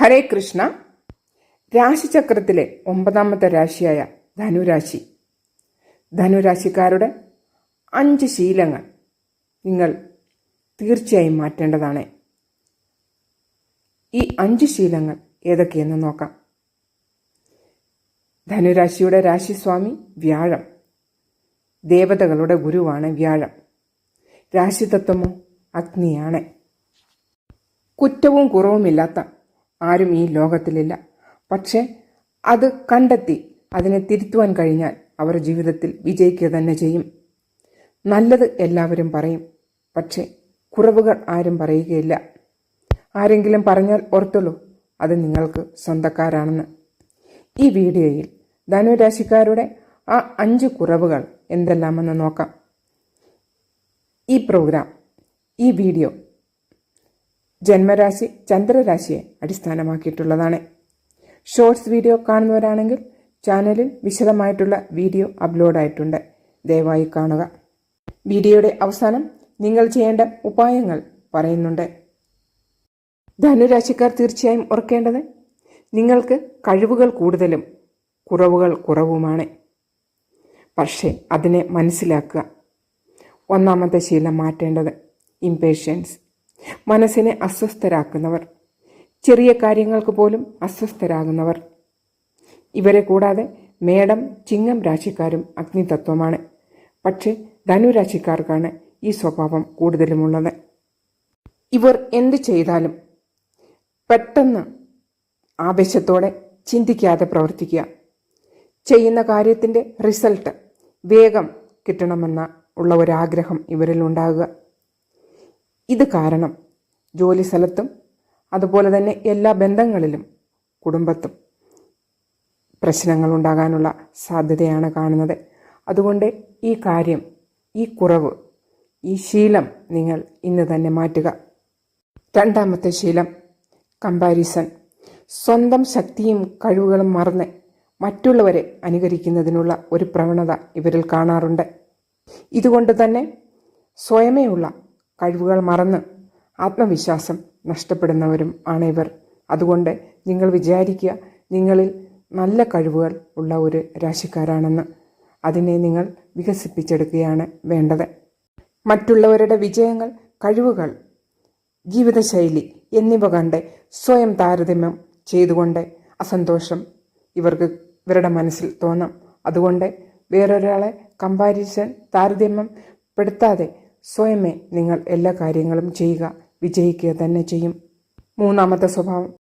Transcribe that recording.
ഹരേ കൃഷ്ണ. രാശിചക്രത്തിലെ ഒമ്പതാമത്തെ രാശിയായ ധനുരാശി. ധനുരാശിക്കാരുടെ അഞ്ച് ശീലങ്ങൾ നിങ്ങൾ തീർച്ചയായും മാറ്റേണ്ടതാണ്. ഈ അഞ്ച് ശീലങ്ങൾ ഏതൊക്കെയെന്ന് നോക്കാം. ധനുരാശിയുടെ രാശിസ്വാമി വ്യാഴം. ദേവതകളുടെ ഗുരുവാണ് വ്യാഴം. രാശിതത്വമോ അഗ്നിയാണ്. കുറ്റവും കുറവുമില്ലാത്ത ആരും ഈ ലോകത്തിലില്ല. പക്ഷേ അത് കണ്ടെത്തി അതിനെ തിരുത്തുവാൻ കഴിഞ്ഞാൽ അവർ ജീവിതത്തിൽ വിജയിക്കുക തന്നെ ചെയ്യും. നല്ലത് എല്ലാവരും പറയും. പക്ഷേ കുറവുകൾ ആരും പറയുകയില്ല. ആരെങ്കിലും പറഞ്ഞാൽ ഓർത്തുള്ളൂ അത് നിങ്ങൾക്ക് സ്വന്തക്കാരാണെന്ന്. ഈ വീഡിയോയിൽ ധനുരാശിക്കാരുടെ ആ അഞ്ച് കുറവുകൾ എന്തെല്ലാമെന്ന് നോക്കാം. ഈ പ്രോഗ്രാം ഈ വീഡിയോ ജന്മരാശി ചന്ദ്രരാശിയെ അടിസ്ഥാനമാക്കിയിട്ടുള്ളതാണ്. ഷോർട്സ് വീഡിയോ കാണുന്നവരാണെങ്കിൽ ചാനലിൽ വിശദമായിട്ടുള്ള വീഡിയോ അപ്ലോഡ് ആയിട്ടുണ്ട്. ദയവായി കാണുക. വീഡിയോയുടെ അവസാനം നിങ്ങൾ ചെയ്യേണ്ട ഉപായങ്ങൾ പറയുന്നുണ്ട്. ധനുരാശിക്കാർ തീർച്ചയായും ഓർക്കേണ്ടത് നിങ്ങൾക്ക് കഴിവുകൾ കൂടുതലും കുറവുകൾ കുറവുമാണ്. പക്ഷേ അതിനെ മനസ്സിലാക്കുക. ഒന്നാമത്തെ ശീലം മാറ്റേണ്ടത് ഇംപേഷ്യൻസ് മനസ്സിനെ അസ്വസ്ഥരാക്കുന്നവർ. ചെറിയ കാര്യങ്ങൾക്ക് പോലും അസ്വസ്ഥരാകുന്നവർ. ഇവരെ കൂടാതെ മേടം ചിങ്ങം രാശിക്കാരും അഗ്നിതത്വമാണ്. പക്ഷേ ധനുരാശിക്കാർക്കാണ് ഈ സ്വഭാവം കൂടുതലുമുള്ളത്. ഇവർ എന്ത് ചെയ്താലും പെട്ടെന്ന് ആവേശത്തോടെ ചിന്തിക്കാതെ പ്രവർത്തിക്കുക. ചെയ്യുന്ന കാര്യത്തിന്റെ റിസൾട്ട് വേഗം കിട്ടണമെന്ന ഉള്ള ഒരാഗ്രഹം ഇവരിൽ ഉണ്ടാകുക ഇത് കാരണം ജോലി സ്ഥലത്തും അതുപോലെ തന്നെ എല്ലാ ബന്ധങ്ങളിലും കുടുംബത്തും പ്രശ്നങ്ങൾ ഉണ്ടാകാനുള്ള സാധ്യതയാണ് കാണുന്നത്. അതുകൊണ്ട് ഈ കാര്യം ഈ കുറവ് ഈ ശീലം നിങ്ങൾ ഇന്ന് തന്നെ മാറ്റുക. രണ്ടാമത്തെ ശീലം കമ്പാരിസൺ സ്വന്തം ശക്തിയും കഴിവുകളും മറന്ന് മറ്റുള്ളവരെ അനുകരിക്കുന്നതിനുള്ള ഒരു പ്രവണത ഇവരിൽ കാണാറുണ്ട്. ഇതുകൊണ്ട് തന്നെ സ്വയമേയുള്ള കഴിവുകൾ മറന്ന് ആത്മവിശ്വാസം നഷ്ടപ്പെടുന്നവരും ആണ് ഇവർ. അതുകൊണ്ട് നിങ്ങൾ വിചാരിക്കുക നിങ്ങളിൽ നല്ല കഴിവുകൾ ഉള്ള ഒരു രാശിക്കാരാണെന്ന്. അതിനെ നിങ്ങൾ വികസിപ്പിച്ചെടുക്കുകയാണ് വേണ്ടത്. മറ്റുള്ളവരുടെ വിജയങ്ങൾ കഴിവുകൾ ജീവിതശൈലി എന്നിവ കണ്ട് സ്വയം താരതമ്യം ചെയ്തുകൊണ്ട് അസന്തോഷം ഇവർക്ക് ഇവരുടെ മനസ്സിൽ തോന്നാം. അതുകൊണ്ട് വേറൊരാളെ കമ്പാരിസൺ താരതമ്യം പെടുത്താതെ സ്വയമേ നിങ്ങൾ എല്ലാ കാര്യങ്ങളും ചെയ്യുക വിജയിക്കുക തന്നെ ചെയ്യും. മൂന്നാമത്തെ സ്വഭാവം.